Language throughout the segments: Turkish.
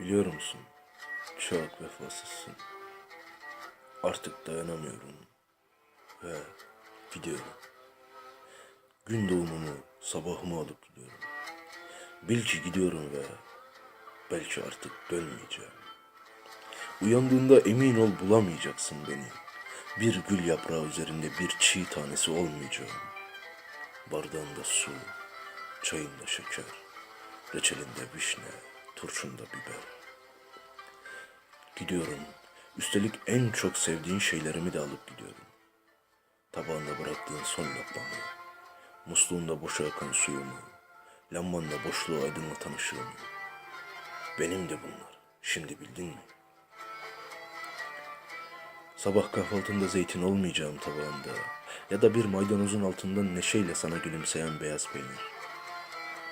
Biliyor musun? Çok vefasızsın. Artık dayanamıyorum. Ve gidiyorum. Gün doğumumu, sabahımı alıp gidiyorum. Bil ki gidiyorum ve belki artık dönmeyeceğim. Uyandığında emin ol bulamayacaksın beni. Bir gül yaprağı üzerinde bir çiğ tanesi olmayacağım. Bardağında su, çayında şeker, reçelinde vişne, turşunda biber. Gidiyorum. Üstelik en çok sevdiğin şeylerimi de alıp gidiyorum. Tabağında bıraktığın son lokmamı, musluğunda boşa akan suyumu, lambanda boşluğu aydınlatan ışığımı. Benim de bunlar. Şimdi bildin mi? Sabah kahvaltında zeytin olmayacağım tabağında ya da bir maydanozun altından neşeyle sana gülümseyen beyaz peynir.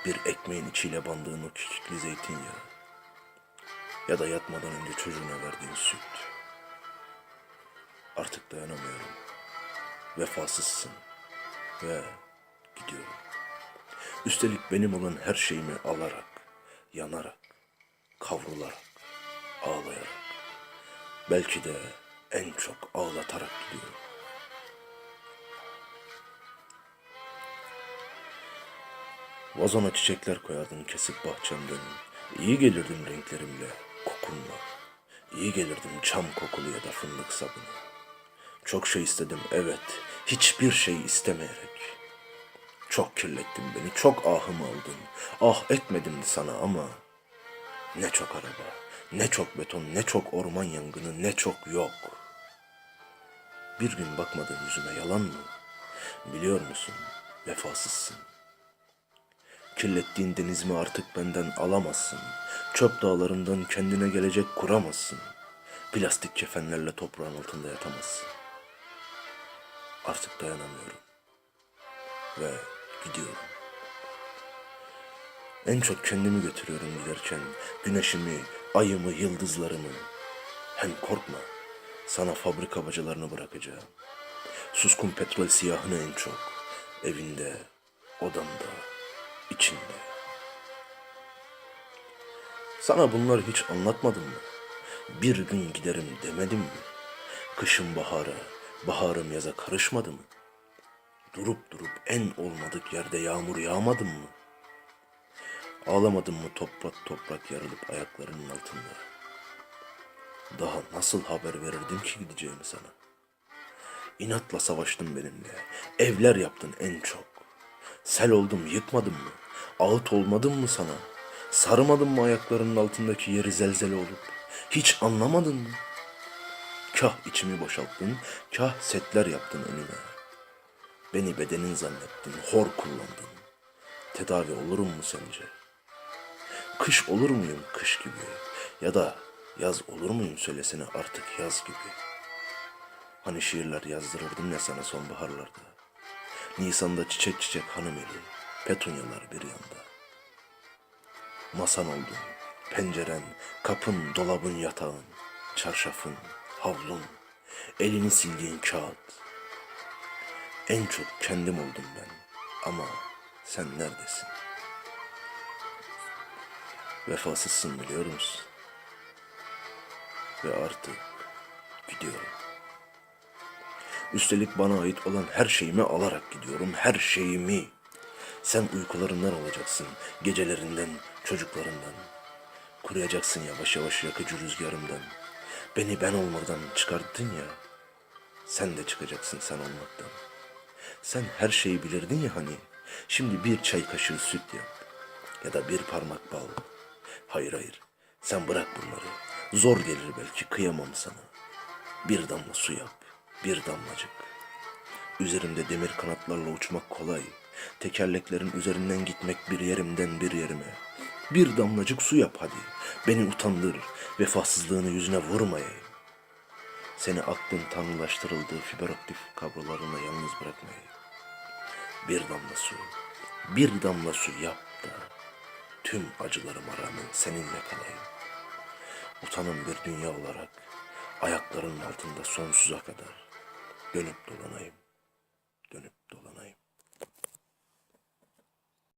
Bir ekmeğin içiyle bandığın o kikikli zeytinyağı ya da yatmadan önce çocuğuna verdiğin süt. Artık dayanamıyorum. Vefasızsın ve gidiyorum. Üstelik benim olan her şeyimi alarak, yanarak, kavrularak, ağlayarak, belki de en çok ağlatarak gidiyorum. Vazona çiçekler koyardın kesip bahçemden. İyi gelirdim renklerimle, kokunla. İyi gelirdim çam kokulu ya da fındık sabunu. Çok şey istedim evet, hiçbir şey istemeyerek. Çok kirlettin beni, çok ahımı aldın. Ah etmedim sana ama ne çok araba, ne çok beton, ne çok orman yangını, ne çok yok. Bir gün bakmadın yüzüme yalan mı? Biliyor musun? Vefasızsın. Kirlettiğin denizimi artık benden alamazsın. Çöp dağlarından kendine gelecek kuramazsın. Plastik kefenlerle toprağın altında yatamazsın. Artık dayanamıyorum. Ve gidiyorum. En çok kendimi götürüyorum giderken. Güneşimi, ayımı, yıldızlarımı. Hem korkma. Sana fabrika bacalarını bırakacağım. Suskun petrol siyahını en çok. Evinde, odamda, içinde. Sana bunları hiç anlatmadım mı? Bir gün giderim demedim mi? Kışın bahara, baharım yaza karışmadı mı? Durup durup en olmadık yerde yağmur yağmadım mı? Ağlamadın mı toprak toprak yarılıp ayaklarının altında? Daha nasıl haber verirdim ki gideceğimi sana? İnatla savaştın benimle. Evler yaptın en çok. Sel oldum yıkmadın mı? Ağıt olmadım mı sana? Sarmadın mı ayaklarının altındaki yeri zelzele olup? Hiç anlamadın mı? Kah içimi boşalttın, kah setler yaptın önüme. Beni bedenin zannettin, hor kullandın. Tedavi olurum mu sence? Kış olur muyum kış gibi? Ya da yaz olur muyum söylesene artık yaz gibi. Hani şiirler yazdırırdım ya sana sonbaharlarda. Nisan'da çiçek çiçek hanım eli, petunyalar bir yanda. Masan oldun, penceren, kapın, dolabın, yatağın, çarşafın, havlun, elini sildiğin kağıt. En çok kendim oldum ben ama sen neredesin? Vefasızsın biliyor musun? Ve artık gidiyorum. Üstelik bana ait olan her şeyimi alarak gidiyorum. Her şeyimi. Sen uykularından olacaksın. Gecelerinden, çocuklarından. Kuruyacaksın yavaş yavaş yakıcı rüzgarımdan. Beni ben olmadan çıkarttın ya. Sen de çıkacaksın sen olmaktan. Sen her şeyi bilirdin ya hani. Şimdi bir çay kaşığı süt yap. Ya da bir parmak bal. Hayır hayır. Sen bırak bunları. Zor gelir belki kıyamam sana. Bir damla su yap. Bir damlacık. Üzerimde demir kanatlarla uçmak kolay. Tekerleklerin üzerinden gitmek bir yerimden bir yerime. Bir damlacık su yap hadi. Beni utandır. Vefasızlığını yüzüne vurmayayım. Seni aklın tanrılaştırıldığı fiberoptif kablolarına yalnız bırakmayayım. Bir damla su, bir damla su yap da tüm acılarıma rağmen seninle kalayım. Utanın bir dünya olarak ayaklarının altında sonsuza kadar dönüp dolanayım, dönüp dolanayım.